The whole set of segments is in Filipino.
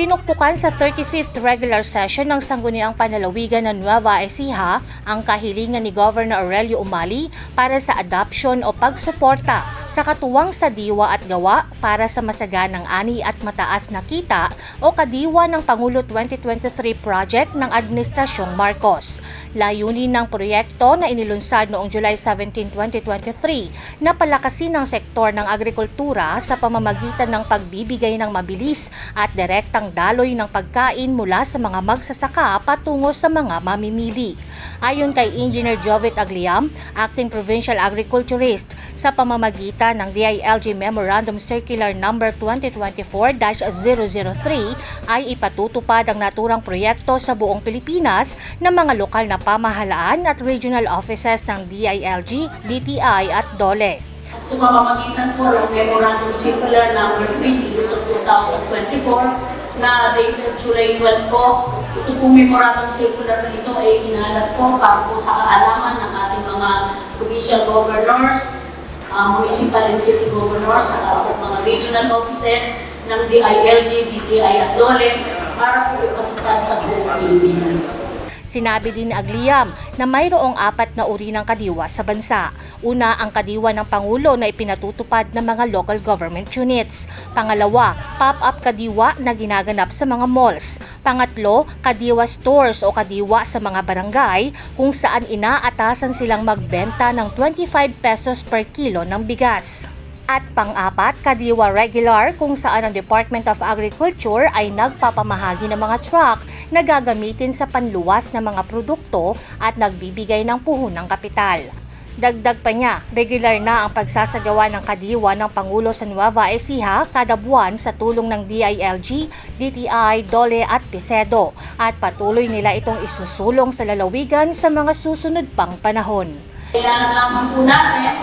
Pinukpukan sa 35th regular session ng Sangguniang Panalawigan ng Nueva Ecija ang kahilingan ni Governor Aurelio Umali para sa adoption o pagsuporta sa katuwang sa diwa at gawa para sa masaganang ani at mataas na kita o kadiwa ng Pangulo 2023 project ng Administrasyong Marcos. Layunin ng proyekto na inilunsad noong July 17, 2023 na palakasin ang sektor ng agrikultura sa pamamagitan ng pagbibigay ng mabilis at direktang daloy ng pagkain mula sa mga magsasaka patungo sa mga mamimili. Ayon kay Engineer Jovit Agliam, Acting Provincial Agriculturist, sa pamamagitan ng DILG Memorandum Circular No. 2024-003 ay ipatutupad ang naturang proyekto sa buong Pilipinas ng mga lokal na pamahalaan at regional offices ng DILG, DTI at DOLE. sa pamamagitan po ng Memorandum Circular Number 3 Series of 2024 na dated July 12 po. Ito pong Memorandum Circular na ito ay hinalat po para po sa kaalaman ng ating mga provincial governors, uh, municipal and city governors, at mga regional offices ng DILG, DTI at DOLE para po ipatupad sa buong Pilipinas. Sinabi din ni Agliam na mayroong apat na uri ng kadiwa sa bansa. Una, ang kadiwa ng Pangulo na ipinatutupad ng mga local government units. Pangalawa, pop-up kadiwa na ginaganap sa mga malls. Pangatlo, kadiwa stores o kadiwa sa mga barangay kung saan inaatasan silang magbenta ng 25 pesos per kilo ng bigas. At pang-apat, kadiwa regular kung saan ang Department of Agriculture ay nagpapamahagi ng mga truck na gagamitin sa panluwas ng mga produkto at nagbibigay ng puhunang kapital. Dagdag pa niya, regular na ang pagsasagawa ng kadiwa ng Pangulo sa Nueva Ecija kada buwan sa tulong ng DILG, DTI, DOLE at PISEDO at patuloy nila itong isusulong sa lalawigan sa mga susunod pang panahon. Kailangan lamang po natin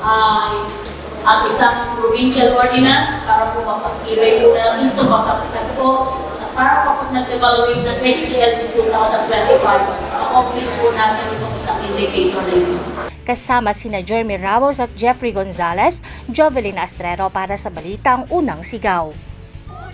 ay ang isang provincial ordinance para po mapagtibay po natin ito, mapagtag po, at para po pag nag-evaluate ng SGLG 2025, accomplish po natin itong isang indicator na ito. Kasama sina Jeremy Ramos at Jeffrey Gonzalez, Jovelyn Astrero para sa Balitang Unang Sigaw.